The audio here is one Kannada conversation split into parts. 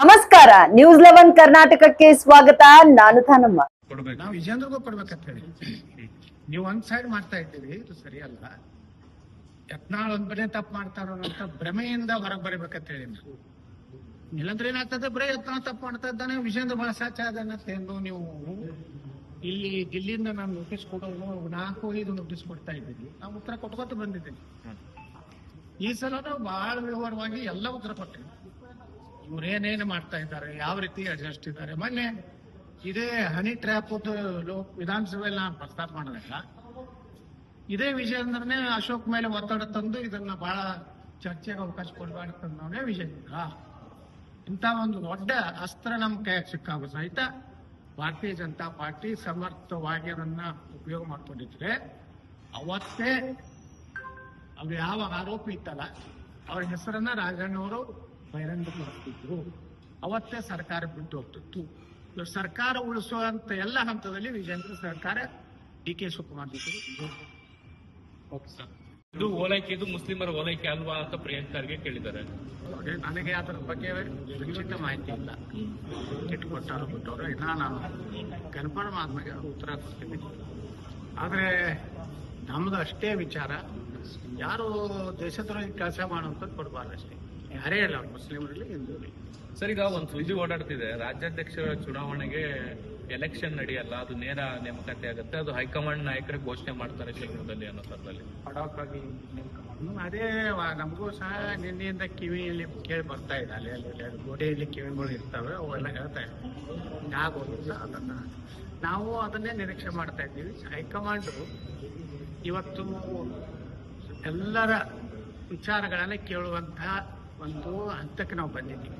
ನಮಸ್ಕಾರ ನ್ಯೂಸ್ ಲೆವೆನ್ ಕರ್ನಾಟಕಕ್ಕೆ ಸ್ವಾಗತ. ನಾನು ಥಾನಮ್ಮ ಕೊಡ್ಬೇಕು. ನಾವು ವಿಜೇಂದ್ರಗೂ ಕೊಡ್ಬೇಕಂತ ಹೇಳಿ. ನೀವು ಒಂದ್ ಸೈಡ್ ಮಾಡ್ತಾ ಇದ್ದೀರಿ ಇದು ಸರಿಯಲ್ಲ ಯತ್ನಾಳ್ ಒಂದ್ ಬರೀ ತಪ್ಪು ಮಾಡ್ತಾರೋ ಅಂತ ಭ್ರಮೆಯಿಂದ ಹೊರಗೆ ಬರಬೇಕಂತ ಹೇಳಿ ನಾವು. ಇಲ್ಲಂದ್ರೆ ಏನಾಗ್ತದೆ? ಬರೀ ಯತ್ನಾಳ್ ತಪ್ಪು ಮಾಡ್ತಾ ಇದ್ದಾನೆ ವಿಜೇಂದ್ರ ಸಾಚ ಅದನ್ನಂತೇನು ನೀವು ಇಲ್ಲಿ ದಿಲ್ಲಿಯಿಂದ ನಾನು ನೋಟಿಸ್ ಕೊಡೋದು ನಾಲ್ಕು ಐದು ನೋಟಿಸ್ ಕೊಡ್ತಾ ಇದ್ದೀನಿ ನಾವು ಉತ್ತರ ಕೊಟ್ಕೊತ ಬಂದಿದ್ದೀನಿ ಈ ಸಲ ನಾವು ಬಹಳ ವಿವರವಾಗಿ ಎಲ್ಲ ಉತ್ತರ ಕೊಟ್ಟಿವಿ ಇವ್ರೇನೇನು ಮಾಡ್ತಾ ಇದ್ದಾರೆ, ಯಾವ ರೀತಿ ಅಡ್ಜಸ್ಟ್ ಇದ್ದಾರೆ? ಮೊನ್ನೆ ಇದೇ ಹನಿ ಟ್ರ್ಯಾಪ್ ಲೋಕ ವಿಧಾನಸಭೆಯಲ್ಲಿ ನಾನು ಪ್ರಸ್ತಾಪ ಮಾಡಿದಾಗ ಇದೇ ವಿಜಯೇಂದ್ರನೇ ಅಶೋಕ್ ಮೇಲೆ ಒತ್ತಡ ತಂದು ಇದನ್ನ ಬಹಳ ಚರ್ಚೆಗೆ ಅವಕಾಶ ಕೊಡಬಾರ್ದಂದವನೇ ವಿಜಯೇಂದ್ರ ಇಂಥ ಒಂದು ದೊಡ್ಡ ಅಸ್ತ್ರ ನಮ್ಮ ಕೈಯಾಗ ಸಿಕ್ಕಾಗೋ ಸಹಿತ ಭಾರತೀಯ ಜನತಾ ಪಾರ್ಟಿ ಸಮರ್ಥವಾಗಿ ಅದನ್ನ ಉಪಯೋಗ ಮಾಡ್ಕೊಂಡಿದ್ರೆ ಅವತ್ತೇ, ಅವ್ರು ಯಾವ ಆರೋಪಿ ಇತ್ತಲ್ಲ, ಅವ್ರ ಹೆಸರನ್ನ ರಾಜಣ್ಣವರು ಬಹಿರಂಗಪಡಿಸ್ತಿದ್ರು ಅವತ್ತೇ ಸರ್ಕಾರ ಬಿಟ್ಟು ಹೋಗ್ತಿತ್ತು. ಸರ್ಕಾರ ಉಳಿಸುವಂತ ಎಲ್ಲ ಹಂತದಲ್ಲಿ ವಿಜೇಂದ್ರ ಸರ್ಕಾರ ಡಿ ಕೆ ಶಿವಕುಮಾರ್ ಜೊತೆ ಇದು ಓಲೈಕೆ ಇದು ಮುಸ್ಲಿಮರ ಓಲೈಕೆ ಅಲ್ವಾ ಅಂತ ಪ್ರಿಯಾಂಕರ್ಗೆ ಕೇಳಿದ್ದಾರೆ. ನನಗೆ ಅದರ ಬಗ್ಗೆ ಖಚಿತ ಮಾಹಿತಿ ಇಲ್ಲ. ಟಿಕೆಟ್ ಕೊಟ್ಟರು ಬಿಟ್ಟವರು. ಇನ್ನ ನಾನು ಕನ್ಫರ್ಮ್ ಆದ್ಮೇಲೆ ಉತ್ತರ ಕೊಡ್ತೀನಿ. ಆದರೆ ನಮ್ದು ಅಷ್ಟೇ ವಿಚಾರ. ಯಾರು ದೇಶದ್ರೋಹಿ ಕೆಲಸ ಮಾಡುವಂಥದ್ದು ಕೊಡಬಾರ್ದು ಅಷ್ಟೇ ಯಾರೇ ಇಲ್ಲ ಅವ್ರು ಮುಸ್ಲಿಮರಲ್ಲಿ ಹಿಂದೂರಲ್ಲಿ ಸರ್ ಈಗ ಒಂದು ಸುದ್ದಿ ಓಡಾಡ್ತಿದೆ. ರಾಜ್ಯಾಧ್ಯಕ್ಷರ ಚುನಾವಣೆಗೆ ಎಲೆಕ್ಷನ್ ನಡೆಯಲ್ಲ ಅದು ನೇರ ನೇಮಕಾತಿ ಆಗುತ್ತೆ. ಅದು ಹೈಕಮಾಂಡ್ ನಾಯಕರೇ ಘೋಷಣೆ ಮಾಡ್ತಾರೆ ಶೀಘ್ರದಲ್ಲಿ ಅನ್ನೋ ಥರದಲ್ಲಿ. ಅಡಾಪ್ಟ್ ಆಗಿ ನೇಮಕ ಮಾಡೋದು. ಅದೇ ನಮಗೂ ಸಹ ನಿನ್ನೆಯಿಂದ ಕಿವಿಯಲ್ಲಿ ಕೇಳಿ ಬರ್ತಾ ಇದೆ. ಅಲ್ಲಿ ಅಲ್ಲಿ ಅಲ್ಲಿ ಗೋಡೆಯಲ್ಲಿ ಕಿವಿಗಳು ಇರ್ತವೆ ಅವೆಲ್ಲ ಹೇಳ್ತಾ ಇದ್ದಾರೆ ಆಗೋದಿಲ್ಲ ಅದನ್ನ ನಾವು ಅದನ್ನೇ ನಿರೀಕ್ಷೆ ಮಾಡ್ತಾ ಇದ್ದೀವಿ. ಹೈಕಮಾಂಡ್ ಇವತ್ತು ಎಲ್ಲರ ವಿಚಾರಗಳನ್ನ ಕೇಳುವಂತಹ ಒಂದು ಹಂತಕ್ಕೆ ನಾವು ಬಂದಿದ್ದೀವಿ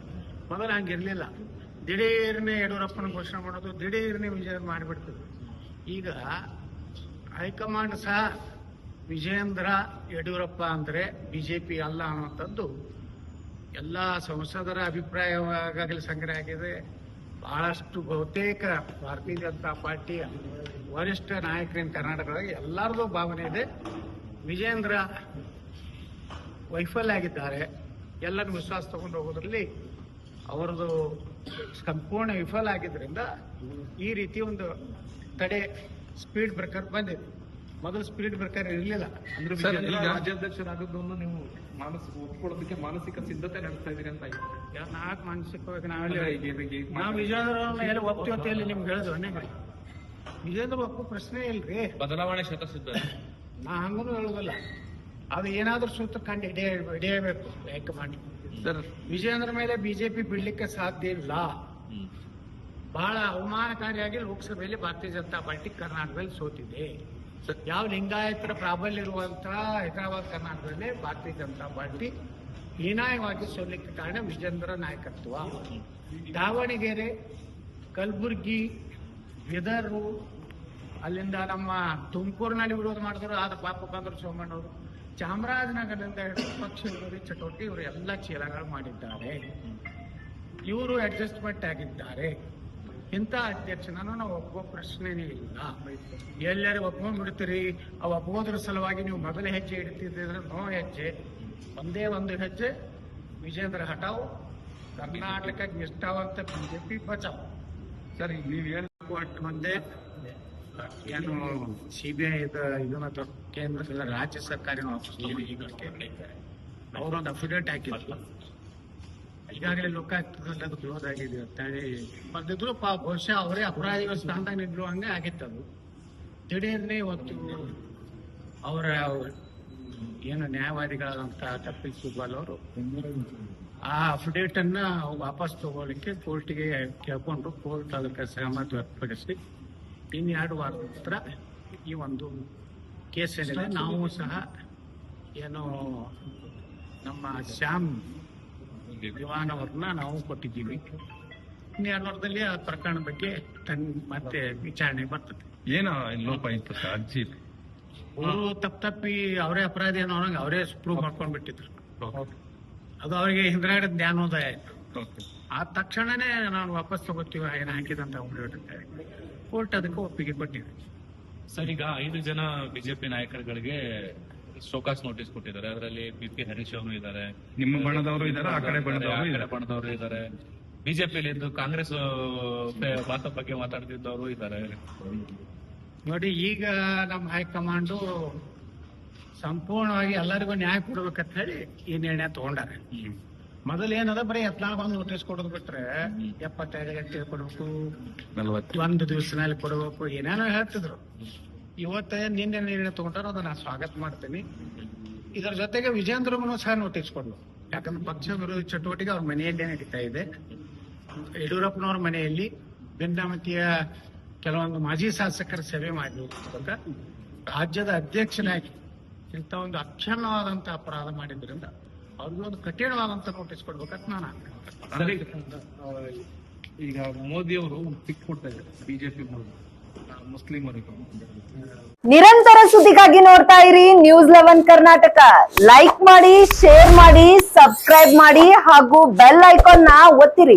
ಮೊದಲು ಇರಲಿಲ್ಲ. ದಿಢೀರ್ನೆ ಯಡಿಯೂರಪ್ಪನ ಘೋಷಣೆ ಮಾಡೋದು, ದಿಢೀರ್ನೆ ವಿಜಯ ಮಾಡಿಬಿಡ್ತದೆ ಈಗ ಹೈಕಮಾಂಡ್ ಸಹ ವಿಜಯೇಂದ್ರ ಯಡಿಯೂರಪ್ಪ ಅಂದ್ರೆ ಬಿಜೆಪಿ ಅಲ್ಲ ಅನ್ನುವಂಥದ್ದು ಎಲ್ಲ ಸಂಸದರ ಅಭಿಪ್ರಾಯವಾಗಲಿ ಸಂಗ್ರಹ ಆಗಿದೆ. ಬಹಳಷ್ಟು ಬಹುತೇಕ ಭಾರತೀಯ ಜನತಾ ಪಾರ್ಟಿಯ ವರಿಷ್ಠ ನಾಯಕರಿನ ಕರ್ನಾಟಕದಾಗ ಎಲ್ಲರದು ಭಾವನೆ ಇದೆ. ವಿಜೇಂದ್ರ ವೈಫಲ್ಯ ಆಗಿದ್ದಾರೆ. ಎಲ್ಲರೂ ವಿಶ್ವಾಸ ತಗೊಂಡು ಹೋಗೋದ್ರಲ್ಲಿ ಅವರದು ಸಂಪೂರ್ಣ ವಿಫಲ ಆಗಿದ್ರಿಂದ ಈ ರೀತಿ ಒಂದು ತಡೆ ಸ್ಪೀಡ್ ಬ್ರೇಕರ್ ಬಂದಿದೆ. ಮೊದಲು ಸ್ಪೀಡ್ ಬ್ರೇಕರ್ ಇರಲಿಲ್ಲ. ಅಂದ್ರೆ ರಾಜ್ಯಾಧ್ಯಕ್ಷರಾಗದ್ದನ್ನು ನೀವು ಮಾನಸಿಕ ಒಪ್ಕೊಳ್ಳೋದಕ್ಕೆ ಮಾನಸಿಕ ಸಿದ್ಧತೆ ನಡೆಸ್ತಾ ಇದೀರಿ ಅಂತ. ನಾಲ್ಕು ಮಾನಸಿಕವಾಗಿ ನಾವೆಲ್ಲ ನಾವು ವಿಜೇಂದ್ರವ್ರನ್ನ ಎಲ್ಲಿ ನಿಮ್ಗೆ ಹೇಳಿದ್ವನೇ ವಿಜೇಂದ್ರ ಒಪ್ಪು ಪ್ರಶ್ನೆ ಇಲ್ರಿ. ಬದಲಾವಣೆ ಶತಸಿದ್ಧ. ನಾ ಹಂಗೂ ಹೇಳುದಿಲ್ಲ. ಅದು ಏನಾದ್ರೂ ಸೂತ್ರ ಕಂಡು ಹಿಡಿಯ ಹಿಡಿಯಬೇಕು ಹೈಕಮಾಂಡ್ ಸರ್ ವಿಜಯೇಂದ್ರ ಮೇಲೆ ಬಿಜೆಪಿ ಬಿಡ್ಲಿಕ್ಕೆ ಸಾಧ್ಯ ಇಲ್ಲ. ಬಹಳ ಅವಮಾನಕಾರಿಯಾಗಿ ಲೋಕಸಭೆಯಲ್ಲಿ ಭಾರತೀಯ ಜನತಾ ಪಾರ್ಟಿ ಕರ್ನಾಟಕದಲ್ಲಿ ಸೋತಿದೆ. ಯಾವ ಲಿಂಗಾಯತರ ಪ್ರಾಬಲ್ಯ ಇರುವಂತಹ ಹೈದರಾಬಾದ್ ಕರ್ನಾಟಕದಲ್ಲಿ ಭಾರತೀಯ ಜನತಾ ಪಾರ್ಟಿ ಹೀನಾಯವಾಗಿ ಸೋಲಿಕ್ಕೆ ಕಾರಣ ವಿಜೇಂದ್ರ ನಾಯಕತ್ವ. ದಾವಣಗೆರೆ ಕಲಬುರ್ಗಿ ಬಿದರು ಅಲ್ಲಿಂದ ನಮ್ಮ ತುಮಕೂರಿನಲ್ಲಿ ವಿರೋಧ ಮಾಡಿದ್ರು ಆದ ಪಾಪ ಬಂದರು ಸೋಮಣ್ಣವರು. ಚಾಮರಾಜನಗರದಿಂದ ಪಕ್ಷ ವಿರೋಧಿ ಚಟುವಟಿಕೆ ಇವರು ಎಲ್ಲ ಚೀಲಗಳು ಮಾಡಿದ್ದಾರೆ. ಇವರು ಅಡ್ಜಸ್ಟ್ಮೆಂಟ್ ಆಗಿದ್ದಾರೆ. ಇಂಥ ಅಧ್ಯಕ್ಷನೂ ನಾವು ಒಪ್ಪುವ ಪ್ರಶ್ನೆನೇ ಇಲ್ಲ. ಎಲ್ಲರೂ ಒಪ್ಕೊಂಡ್ಬಿಡ್ತೀರಿ. ಅವು ಒಪ್ಪೋದ್ರ ಸಲುವಾಗಿ ನೀವು ಮೊದಲ ಹೆಜ್ಜೆ ಇಡ್ತಿದ್ರೆ ನೋ ಹೆಜ್ಜೆ. ಒಂದೇ ಒಂದು ಹೆಜ್ಜೆ, ವಿಜೇಂದ್ರ ಹಟಾವ್ ಕರ್ನಾಟಕ ನಿಷ್ಠಾವಂತ ಬಿಜೆಪಿ ಬಚಾವ್ ಸರಿ ಈಗ ನೀವು ಹೇಳಿ ಕೋರ್ಟ್ ಮುಂದೆ ಏನು ಸಿಬಿಐ ಇದನ್ನ ಕೇಂದ್ರ ರಾಜ್ಯ ಸರ್ಕಾರಿನ ಈಗ ಕೇಳಿದ್ದಾರೆ ಅವರೊಂದು ಅಫಿಡೇಟ್ ಹಾಕಿದ್ರು. ಈಗಾಗಲೇ ಲೋಕಾಯುಕ್ತದಲ್ಲಿ ಅದು ಕ್ಲೋಸ್ ಆಗಿದೆ ಅಂತ ಹೇಳಿ ಬಂದಿದ್ರು. ಬಹುಶಃ ಅವರೇ ಅಪರಾಧಿಗಳ ಸ್ಥಾನದಾಗ ನಿಲ್ಲುವಂಗೆ ಆಗಿತ್ತದು ದಿಢೀರ್ನೇ ಇವತ್ತು ಅವರ ಏನು ನ್ಯಾಯವಾದಿಗಳಾದಂಥ ಕಪಿಲ್ ಅವರು. ಆ ಅಫಿಡೇಟ್ ಅನ್ನ ವಾಪಸ್ ತಗೊಳ್ಳಿಕ್ಕೆ ಕೋರ್ಟ್ಗೆ ಕೇಳ್ಕೊಂಡು ಕೋರ್ಟ್ ಅದಕ್ಕೆ ಸಹಮತ ವ್ಯಕ್ತಪಡಿಸಿ. ಇನ್ನೆರಡು ವಾರದ ನಂತರ ಈ ಒಂದು ಕೇಸ್ ಏನಿದೆ ನಾವು ಸಹ ಏನು ನಮ್ಮ ಶ್ಯಾಮ್ ವಿಮಾನವ್ರನ್ನ ನಾವು ಕೊಟ್ಟಿದ್ದೀವಿ. ಇನ್ನೆರಡು ವಾರದಲ್ಲಿ ಆ ಪ್ರಕರಣ ಬಗ್ಗೆ ತನ್ ಮತ್ತೆ ವಿಚಾರಣೆ ಬರ್ತದೆ. ಏನೋ ಲೋಪ ಇತ್ತು ಅರ್ಜಿ ಅವರು ತಪ್ಪು ತಪ್ಪಿ ಅವರೇ ಅಪರಾಧಿ ಅನ್ನೋ ಅವರೇ ಪ್ರೂವ್ ಮಾಡ್ಕೊಂಡು ಬಿಟ್ಟಿದ್ರು ಅದು ಅವರಿಗೆ ಹಿಂದ್ರಾಗಡೆ ಜ್ಞಾನೋದಯ ಆಯ್ತು. ಆ ತಕ್ಷಣನೇ ನಾನು ವಾಪಸ್ ತಗೋತೀವಿ ಏನು ಹಾಕಿದಂತ ಕೋರ್ಟ್ ಅದಕ್ಕೆ ಒಪ್ಪಿಗೆ ಕೊಟ್ಟಿದೆ. ಸರ್ ಈಗ ಐದು ಜನ ಬಿಜೆಪಿ ನಾಯಕರುಗಳಿಗೆ ಶೋಕಾಸ್ ನೋಟಿಸ್ ಕೊಟ್ಟಿದ್ದಾರೆ. ಅದರಲ್ಲಿ ಬಿ ಪಿ ಹರೀಶ್ ಅವರು ಇದ್ದಾರೆ. ನಿಮ್ಮ ಬಣದವರು ಇದ್ದಾರೆ ಆ ಕಡೆ ಬಣದವರು ಇದ್ದಾರೆ. ಬಣದವರು ಇದ್ದಾರೆ. ಬಿಜೆಪಿಲಿ ಇದ್ದು ಕಾಂಗ್ರೆಸ್ ಮಾತ ಬಗ್ಗೆ ಮಾತಾಡ್ತಿದ್ದವರು ಇದ್ದಾರೆ. ನೋಡಿ ಈಗ ನಮ್ಮ ಹೈಕಮಾಂಡು ಸಂಪೂರ್ಣವಾಗಿ ಎಲ್ಲರಿಗೂ ನ್ಯಾಯ ಕೊಡ್ಬೇಕಂತ ಹೇಳಿ ಈ ನಿರ್ಣಯ ತಗೊಂಡಾರೆ. ಮೊದಲು ಏನದ? ಬರೀ ಎತ್ನಾಳ ಬಂದು ನೋಟಿಸ್ ಕೊಡೋದು ಬಿಟ್ರೆ ಎಪ್ಪತ್ತೈದು ಗಂಟೆ ಕೊಡ್ಬೇಕು. ನಲ್ವತ್ತು. ಒಂದು ದಿವಸನಲ್ಲಿ ಕೊಡಬೇಕು. ಏನೇನೋ ಹೇಳ್ತಿದ್ರು. ಇವತ್ತ ನಿನ್ನೆ ನಿರ್ಣಯ ತಗೊಂಡ್ರೆ ಅದನ್ನ ಸ್ವಾಗತ ಮಾಡ್ತೀನಿ. ಇದರ ಜೊತೆಗೆ ವಿಜೇಂದ್ರಗೂ ಸಹ ನೋಟಿಸ್ ಕೊಡ್ಲು. ಯಾಕಂದ್ರೆ ಪಕ್ಷ ವಿರೋಧಿ ಚಟುವಟಿಕೆ ಅವ್ರ ಮನೆಯಲ್ಲೇ ನಡೀತಾ ಇದೆ. ಯಡಿಯೂರಪ್ಪನವ್ರ ಮನೆಯಲ್ಲಿ ಭಿನ್ನಮತೀಯ ಕೆಲವೊಂದು ಮಾಜಿ ಶಾಸಕರ ಸೇವೆ ಮಾಡಿ ರಾಜ್ಯದ ಅಧ್ಯಕ್ಷನಾಗಿ ಇಂಥ ಒಂದು ಅಕ್ಷಮ್ಯವಾದಂತ ಅಪರಾಧ ಮಾಡಿದ್ರಿಂದ ಅವ್ರಿಗೆ ಒಂದು ಕಠಿಣವಾದಂತ ನೋಟಿಸ್ ಕೊಡ್ಬೇಕಂತ ನಾನು ಈಗ ಮೋದಿ ಅವರು ಪಿಕ್ ಕೊಡ್ತಾ ಇದ್ದಾರೆ ಬಿಜೆಪಿ ಮುಸ್ಲಿಮರಿಗೆ ನಿರಂತರ ಸುದ್ದಿಗಾಗಿ ನೋಡ್ತಾ ಇರಿ ನ್ಯೂಸ್ ಲೆವೆನ್ ಕರ್ನಾಟಕ. ಲೈಕ್ ಮಾಡಿ ಶೇರ್ ಮಾಡಿ ಸಬ್ಸ್ಕ್ರೈಬ್ ಮಾಡಿ ಹಾಗೂ ಬೆಲ್ ಐಕಾನ್ನ ಒತ್ತಿರಿ.